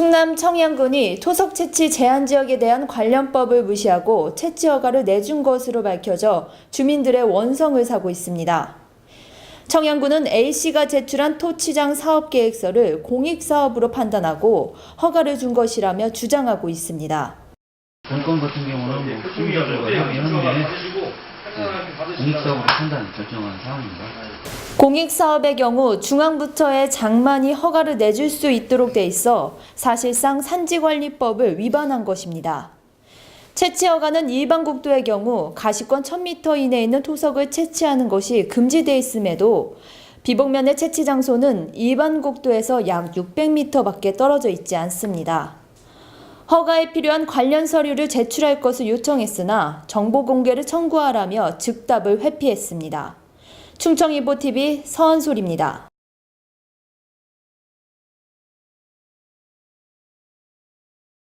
충남 청양군이 토속 채취 제한 지역에 대한 관련법을 무시하고 채취 허가를 내준 것으로 밝혀져 주민들의 원성을 사고 있습니다. 청양군은 A씨가 제출한 토치장 사업 계획서를 공익 사업으로 판단하고 허가를 준 것이라며 주장하고 있습니다. 본건 같은 경우는 뭐 후에 공익사업으로 판단 결정한 사항입니다. 공익 사업의 경우 중앙부처의 장만이 허가를 내줄 수 있도록 돼 있어 사실상 산지관리법을 위반한 것입니다. 채취 허가는 일반 국도의 경우 가시권 1000m 이내에 있는 토석을 채취하는 것이 금지돼 있음에도 비복면의 채취 장소는 일반 국도에서 약 600m밖에 떨어져 있지 않습니다. 허가에 필요한 관련 서류를 제출할 것을 요청했으나 정보 공개를 청구하라며 즉답을 회피했습니다. 충청일보TV 서한솔입니다.